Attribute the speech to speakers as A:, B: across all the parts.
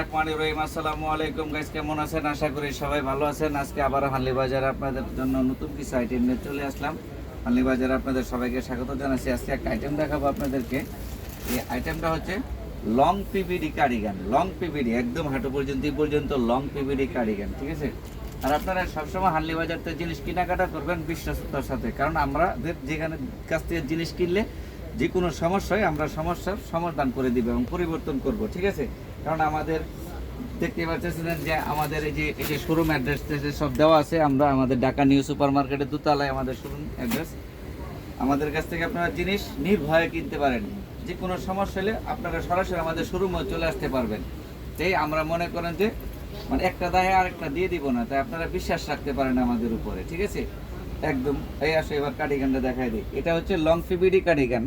A: রহমান রহিম আসসালামু আলাইকুম। গাইস কেমন আছেন? আশা করি সবাই ভালো আছেন। আজকে আবার হানলি বাজারে আপনাদের জন্য নতুন কিছু আইটেম নিয়ে চলে আসলাম। হানলি বাজারে আপনাদের সবাইকে স্বাগত জানাচ্ছি। আজকে একটা আইটেম দেখাবো আপনাদেরকে। এই আইটেমটা হচ্ছে long PBD cardigan long PBD একদম হাঁটু পর্যন্ত পর্যন্ত লং পিবিডি কারিগান ঠিক আছে? আর আপনারা সবসময় হানলি বাজার থেকে জিনিস কেনাকাটা করবেন বিশ্বস্ততার সাথে। কারণ আমাদের যেখানে কাছ থেকে জিনিস কিনলে যে কোনো সমস্যায় আমরা সমস্যার সমাধান করে দিব এবং পরিবর্তন করব, ঠিক আছে? কারণ আমাদের, দেখতে পাচ্ছেন যে আমাদের এই যে এই যে শোরুম অ্যাড্রেস সব দেওয়া আছে, আমরা আমাদের ঢাকা নিউ সুপার মার্কেটের দোতলায় আমাদের শোরুম অ্যাড্রেস আমাদের কাছ থেকে আপনারা জিনিস নির্ভয়ে কিনতে পারেন। যে কোনো সমস্যা হলে আপনারা সরাসরি আমাদের শোরুমে চলে আসতে পারবেন। তাই আমরা মনে করেন যে মানে একটা দায়ে আরেকটা দিয়ে দিব না, তাই আপনারা বিশ্বাস রাখতে পারেন আমাদের উপরে, ঠিক আছে? একদম, এই আসো এবার কাটিগানটা দেখাই দিই। এটা হচ্ছে লং ফিবিডি কাটিগান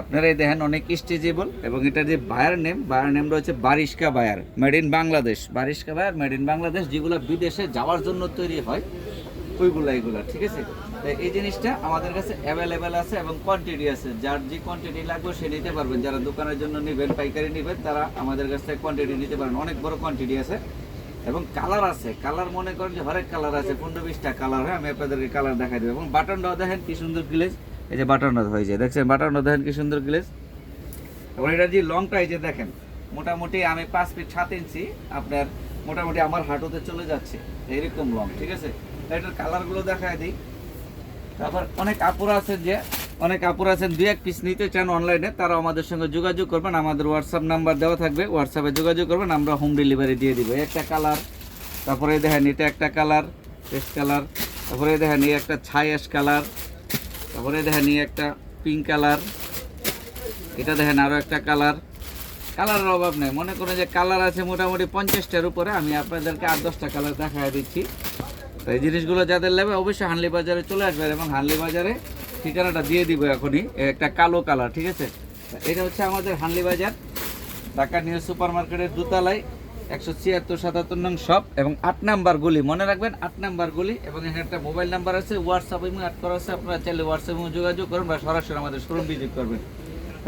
A: আপনারা এই দেখেন অনেক স্টেজেবল এবং এটার যে বায়ার নেম বায়ার নেমটা হচ্ছে Barishka buyer made in Bangladesh. Barishka buyer made in Bangladesh, যেগুলো বিদেশে যাওয়ার জন্য তৈরি হয়, ওইগুলো, এগুলো, ঠিক আছে? এই জিনিসটা আমাদের কাছে অ্যাভেলেবেল আছে এবং কোয়ান্টিটি আছে। যার যে কোয়ান্টিটি লাগবে সে নিতে পারবেন। যারা দোকানের জন্য নেবেন, পাইকারি নেবেন, তারা আমাদের কাছ থেকে কোয়ান্টিটি নিতে পারেন। অনেক বড় কোয়ান্টিটি আছে। এবং কালার আছে। কালার মনে করেন যে হরেক কালার আছে। পনেরো বিশটা কালার হয়? আমি আপনাদেরকে কালার দেখাই দেবো। এবং বাটনটাও দেখেন কি সুন্দর গ্লেজ এই যে বাটনটা হয়েছে। দেখছেন বাটনটা দেখেন কি সুন্দর গ্লেস এবং এটা যে লংটা এই যে দেখেন, মোটামুটি আমি পাঁচ ফিট সাত ইঞ্চি আপনার মোটামুটি আমার হাঁটুতে চলে যাচ্ছে এইরকম লং ঠিক আছে? এটার কালারগুলো দেখায় দিই। তারপর অনেক আপুরা আছেন যে, অনেক আপুরা আছেন দু এক পিস নিতে চান অনলাইনে তারা আমাদের সঙ্গে যোগাযোগ করবেন। আমাদের হোয়াটসঅ্যাপ নাম্বার দেওয়া থাকবে হোয়াটসঅ্যাপে যোগাযোগ করবেন, আমরা হোম ডেলিভারি দিয়ে দিব। একটা কালার তারপরে দেখেন এটা একটা কালার টেস্ট কালার তারপরে দেখেন এই একটা ছাই অ্যাশ কালার তারপরে দেখেন একটা পিঙ্ক কালার এটা দেখেন আরও একটা কালার কালারের অভাব নেই, মনে করেন যে কালার আছে মোটামুটি পঞ্চাশটার উপরে, আমি আপনাদেরকে আট দশটা কালার দেখায় দিচ্ছি। তো এই জিনিসগুলো যাদের নেবে অবশ্যই হানলি বাজারে চলে আসবেন এবং হানলি বাজারে ঠিকানাটা দিয়ে দিব এখনই একটা কালো কালার ঠিক আছে? এটা হচ্ছে আমাদের হানলি বাজার ঢাকা নিউ সুপার মার্কেটের দোতলায়। একশো ছিয়াত্তর, সাতাত্তর নং শপ এবং আট নাম্বার গুলি। মনে রাখবেন, আট নাম্বার গুলি এবং এখানে একটা মোবাইল নাম্বার আছে হোয়াটসঅ্যাপ এবং অ্যাড করা আছে, আপনারা চাইলে হোয়াটসঅ্যাপে যোগাযোগ করুন বা সরাসরি আমাদের শোরুম ভিজিট করবেন।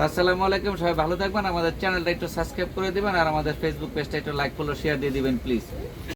A: আসসালামু আলাইকুম, সবাই ভালো থাকবেন, আমাদের চ্যানেলটা একটু সাবস্ক্রাইব করে দেবেন আর আমাদের ফেসবুক পেজটা একটু লাইক ফলো শেয়ার দিয়ে দিবেন প্লিজ